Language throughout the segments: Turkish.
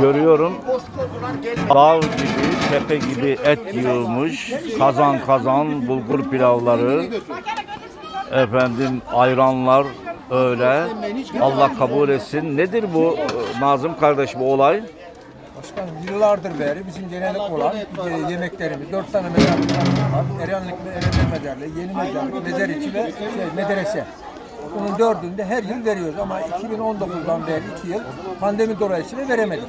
Görüyorum dağ gibi, tepe gibi et yığılmış. Kazan kazan bulgur pilavları. Efendim ayranlar öyle. Allah kabul etsin. Nedir bu Nazım kardeş bu olay? Başkanım yıllardır beri bizim gelenek olan e, yemeklerimiz, dört tane mezarlık var. Erenlik, Erenlik mezarlığı, yeni mezarlık, mezar içi ve şey, medrese. Bunun dördünde her yıl veriyoruz ama 2019'dan beri iki yıl pandemi dolayısıyla veremedik.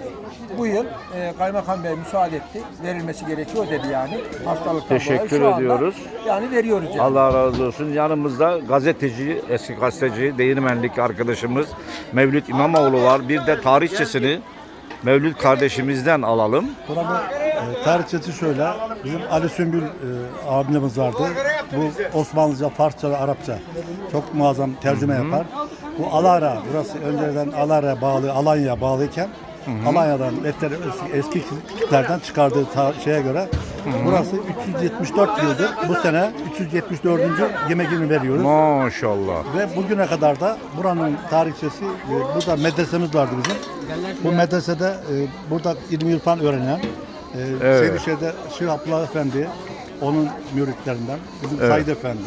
Bu yıl e, Kaymakam Bey müsaade etti. Verilmesi gerekiyor dedi yani. Hastalıktan Teşekkür dolayı. Şu anda ediyoruz. Yani veriyoruz yani. Allah razı olsun. Yanımızda gazeteci, eski gazeteci, değirmenlik arkadaşımız Mevlüt İmamoğlu var. Bir de tarihçesini Mevlüt kardeşimizden alalım. Burada e, tarihçesi şöyle, bizim Ali Sümbül e, abimiz vardı. Bu Osmanlıca, Farsça ve Arapça çok muazzam tercüme yapar. Bu Alara, burası önceden Alara bağlı, Alanya bağlıyken Alanya'dan etleri eski, eski kütüklerden çıkardığı ta- şeye göre burası 374 yıldır. Bu sene 374. yemeğini veriyoruz. Maşallah. Ve bugüne kadar da buranın tarihçesi, e, burada medresemiz vardı bizim. Bu medresede e, burada ilmi irfan öğrenen, e, Evet. Seydişehir'de Abdullah Efendi, onun müritlerinden, bizim Evet. Said Efendi,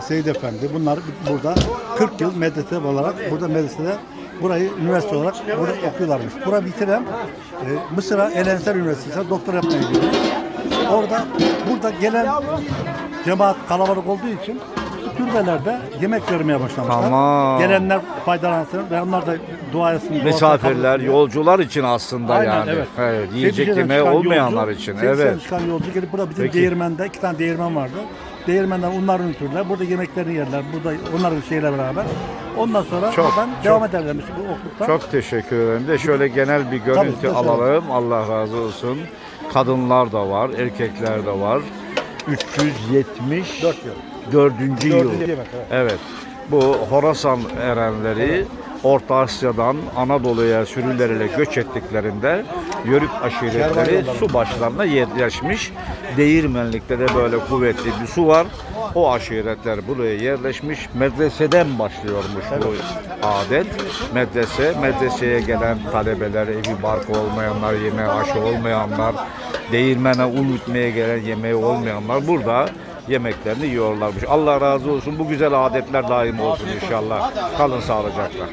Seyit Efendi, bunlar burada 40 yıl medrese olarak, burada medresede burayı üniversite olarak burada okuyorlarmış. Bura bitiren e, Mısır'a El Ensar Üniversitesi'ne doktor yapmaya gidiyor. Orada, burada gelen cemaat kalabalık olduğu için türbelerde yemek vermeye başlamışlar. Tamam. Gelenler faydalansın ve onlar da dua etsin. Misafirler, yolcular için aslında Aynen, yani. evet. yiyecek Seydişehir'den yemeği olmayanlar yolcu, için. Evet. çıkan yolcu gelip burada bizim Peki. değirmende iki tane değirmen vardı. Değirmenden unlarını götürürler. Burada yemeklerini yerler. Burada onların şeyle beraber. Ondan sonra Çok, oradan çok. devam ederlermiş bu okluktan. Çok teşekkür ederim. De şöyle genel bir görüntü tabii. alalım. Allah razı olsun. Kadınlar da var, erkekler de var. 370 Dört yıl. dördüncü yıl. Dördüncü yemek, evet. Evet. Bu Horasan erenleri Orta Asya'dan Anadolu'ya sürüleriyle göç ettiklerinde Yörük aşiretleri su başlarına yerleşmiş. Değirmenlikte de böyle kuvvetli bir su var. O aşiretler buraya yerleşmiş. Medreseden başlıyormuş bu adet. Medrese, medreseye gelen talebeler, evi barkı olmayanlar, yemeğe aşı olmayanlar, değirmene un ütmeye gelen yemeği olmayanlar burada yemeklerini yiyorlarmış. Allah razı olsun. Bu güzel adetler daim olsun inşallah. Kalın sağlıcakla.